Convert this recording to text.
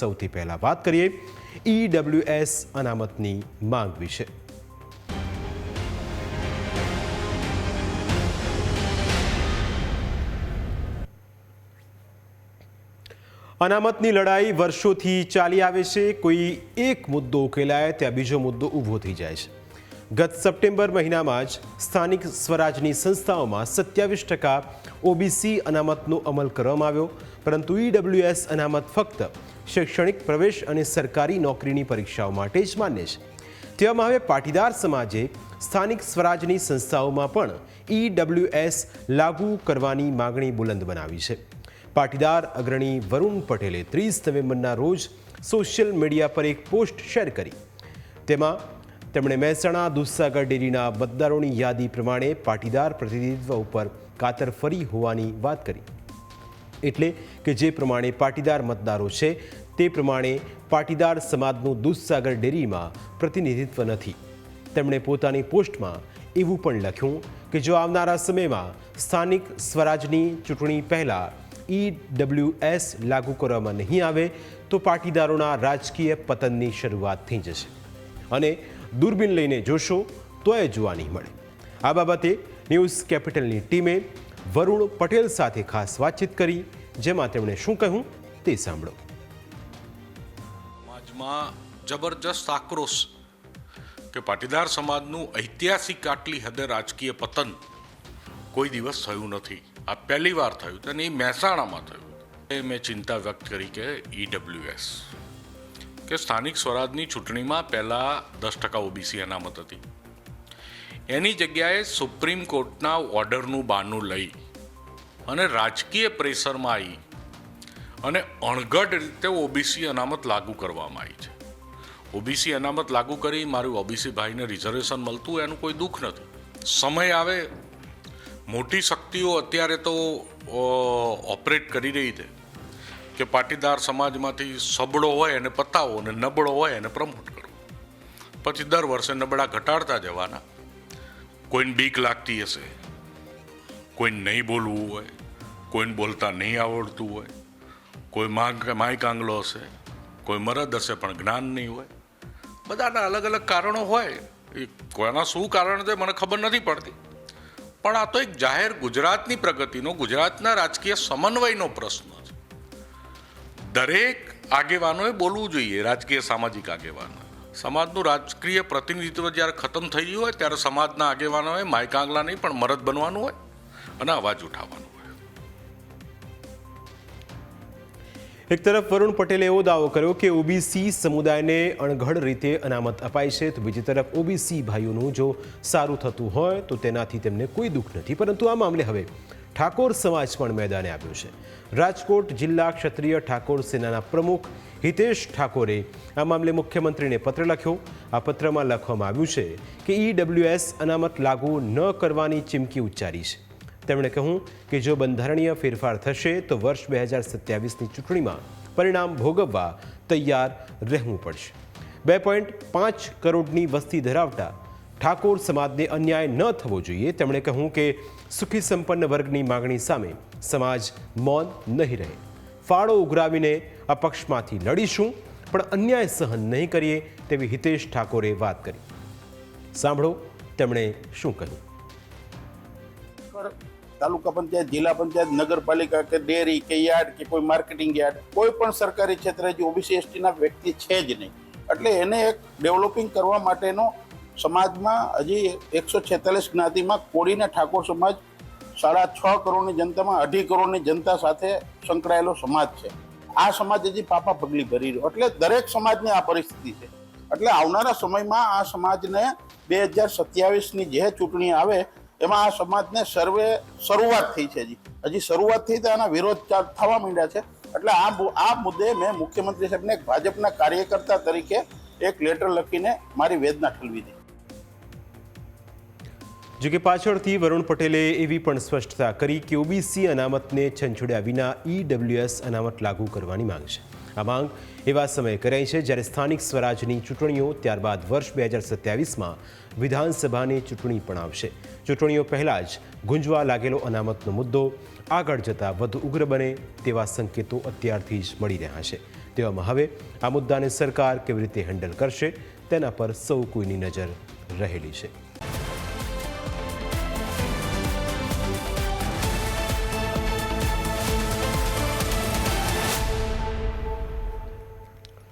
સૌથી પહેલાં વાત કરીએ ઈડબ્લ્યુએસ અનામતની માંગ વિશે. અનામતની લડાઈ વર્ષોથી ચાલી આવે છે. કોઈ એક મુદ્દો ઉકેલાય ત્યાં બીજો મુદ્દો ઊભો થઈ જાય છે. ગત સપ્ટેમ્બર મહિનામાં જ સ્થાનિક સ્વરાજની સંસ્થાઓમાં સત્યાવીસ ટકા ઓબીસી અનામતનો અમલ કરવામાં આવ્યો. પરંતુ ઈડબ્લ્યુએસ અનામત ફક્ત શૈક્ષણિક પ્રવેશ અને સરકારી નોકરીની પરીક્ષાઓ માટે જ માન્ય છે. તેવામાં હવે પાટીદાર સમાજે સ્થાનિક સ્વરાજની સંસ્થાઓમાં પણ ઈડબ્લ્યુએસ લાગુ કરવાની માગણી બુલંદ બનાવી છે. પાટીદાર અગ્રણી વરુણ પટેલે ત્રીસ નવેમ્બરના રોજ સોશિયલ મીડિયા પર એક પોસ્ટ શેર કરી. તેમાં તેમણે મહેસાણા દૂધસાગર ડેરીના મતદારોની યાદી પ્રમાણે પાટીદાર પ્રતિનિધિત્વ ઉપર કાતર ફરી હોવાની વાત કરી. એટલે કે જે પ્રમાણે પાટીદાર મતદારો છે, તે પ્રમાણે પાટીદાર સમાજનું દૂધસાગર ડેરીમાં પ્રતિનિધિત્વ નથી. તેમણે પોતાની પોસ્ટમાં એવું પણ લખ્યું કે જો આવનારા સમયમાં સ્થાનિક સ્વરાજની ચૂંટણી પહેલાં ઈડબ્લ્યુએસ લાગુ કરવામાં નહીં આવે, તો પાટીદારોના રાજકીય પતનની શરૂઆત થઈ જશે. અને દૂરબીન લઈને જોશો તો એ જોવા નહીં મળે. આ બાબતે ન્યૂઝ કેપિટલની ટીમે વરુણ પટેલ સાથે ખાસ વાતચીત કરી, જેમાં તેમણે શું કહ્યું તે સાંભળો. સમાજમાં જબરજસ્ત આક્રોશ કે પાટીદાર સમાજનું ઐતિહાસિક આટલી હદે રાજકીય પતન કોઈ દિવસ થયું નથી. આ પહેલી વાર થયું અને એ મહેસાણામાં થયું એ મેં ચિંતા વ્યક્ત કરી કે ઈડબ્લ્યુએસ કે સ્થાનિક સ્વરાજની ચૂંટણીમાં પહેલાં દસ ટકા ઓબીસી અનામત હતી. એની જગ્યાએ સુપ્રીમ કોર્ટના ઓર્ડરનું બહાનું લઈ અને રાજકીય પ્રેશરમાં આવી અને અણઘડ રીતે ઓબીસી અનામત લાગુ કરવામાં આવી છે. ઓબીસી અનામત લાગુ કરી મારું ઓબીસી ભાઈને રિઝર્વેશન મળતું એનું કોઈ દુઃખ નથી. સમય આવે, મોટી શક્તિઓ અત્યારે તો ઓપરેટ કરી રહી છે કે પાટીદાર સમાજમાંથી સબળો હોય એને પતાવો અને નબળો હોય એને પ્રમોટ કરો. પછી દર વર્ષે નબળા ઘટાડતા જવાના. કોઈને બીક લાગતી હશે, કોઈને નહીં બોલવું હોય, કોઈને બોલતા નહીં આવડતું હોય, કોઈ માય આંગલો હશે, કોઈ મરદ હશે પણ જ્ઞાન નહીં હોય. બધાના અલગ અલગ કારણો હોય. એ કોઈના શું કારણ છે મને ખબર નથી પડતી. પણ આ તો એક જાહેર ગુજરાતની પ્રગતિનો, ગુજરાતના રાજકીય સમન્વયનો પ્રશ્ન છે. દરેક આગેવાનોએ બોલવું જોઈએ, રાજકીય સામાજિક આગેવાનો સમાજનું રાજકીય પ્રતિનિધિત્વ જ્યારે ખતમ થઈ ગયું હોય, ત્યારે સમાજના આગેવાનોએ માયકાંગલા નહીં પણ મરદ બનવાનું હોય અને અવાજ ઉઠાવવાનો હોય. એક તરફ વરુણ પટેલે એવો દાવો કર્યો કે ઓબીસી સમુદાયને અણઘડ રીતે અનામત અપાય છે, તો બીજી તરફ ઓબીસી ભાઈઓનું જો સારું થતું હોય, તો તેનાથી તેમને કોઈ દુઃખ નથી. પરંતુ આ મામલે હવે ઠાકોર સમાજ પણ મેદાને આવ્યો છે. રાજકોટ જિલ્લા ક્ષત્રિય ઠાકોર સેનાના પ્રમુખ હિતેશ ઠાકોરે આ મામલે મુખ્યમંત્રીને પત્ર લખ્યો. આ પત્રમાં લખવામાં આવ્યું છે કે ઈડબ્લ્યુએસ અનામત લાગુ ન કરવાની ચીમકી ઉચ્ચારી છે. તેમણે કહ્યું કે જો બંધારણીય ફેરફાર થશે તો વર્ષ બે હજાર સત્યાવીસની ચૂંટણીમાં પરિણામ ભોગવવા તૈયાર રહેવું પડશે. બે પોઈન્ટ પાંચ કરોડની વસ્તી ધરાવતા ઠાકોર સમાજને અન્યાય ન થવો જોઈએ. તેમણે કહ્યું કે સુખી સંપન્ન વર્ગની માગણી સામે સમાજ મૌન નહીં રહે. ફાળો ઉઘરાવીને અપક્ષમાંથી લડીશું, પણ અન્યાય સહન નહીં કરીએ તેવી હિતેશ ઠાકોરે વાત કરી. સાંભળો તેમણે શું કહ્યું. તાલુકા પંચાયત, જિલ્લા પંચાયત, નગરપાલિકા કે ડેરી કે યાર્ડ કે કોઈ માર્કેટિંગ યાર્ડ, કોઈ પણ સરકારી ક્ષેત્રે જે ઓબીસી એસટીના વ્યક્તિ છે જ નહીં. એટલે એને એક ડેવલપિંગ કરવા માટેનો સમાજમાં હજી એકસો છેતાલીસ જ્ઞાતિમાં કોળીને ઠાકોર સમાજ સાડા છ કરોડની જનતામાં અઢી કરોડની જનતા સાથે સંકળાયેલો સમાજ છે. આ સમાજ હજી પાપા પગલી ભરી રહ્યો. એટલે દરેક સમાજની આ પરિસ્થિતિ છે. એટલે આવનારા સમયમાં આ સમાજને બે હજાર સત્યાવીસની જે ચૂંટણી આવે, એમાં આ સમાજને સર્વે શરૂઆત થઈ છે હજી. હજી શરૂઆત થઈ તો આના વિરોધ થવા માંડ્યા છે. એટલે આ આ મુદ્દે મેં મુખ્યમંત્રી સાહેબને ભાજપના કાર્યકર્તા તરીકે એક લેટર લખીને મારી વેદના ઠલવી હતી જો કે પાછળથી વરુણ પટેલે એવી પણ સ્પષ્ટતા કરી કે ઓબીસી અનામતને છંછોડ્યા વિના ઈડબ્લ્યુએસ અનામત લાગુ કરવાની માંગ છે. આ માંગ એવા સમયે કરાઈ છે જ્યારે સ્થાનિક સ્વરાજની ચૂંટણીઓ ત્યારબાદ વર્ષ બે હજાર સત્યાવીસમાં વિધાનસભાની ચૂંટણી પણ આવશે. ચૂંટણીઓ પહેલાં જ ગુંજવા લાગેલો અનામતનો મુદ્દો આગળ જતાં વધુ ઉગ્ર બને તેવા સંકેતો અત્યારથી જ મળી રહ્યા છે. તેવામાં હવે આ મુદ્દાને સરકાર કેવી રીતે હેન્ડલ કરશે તેના પર સૌ કોઈની નજર રહેલી છે.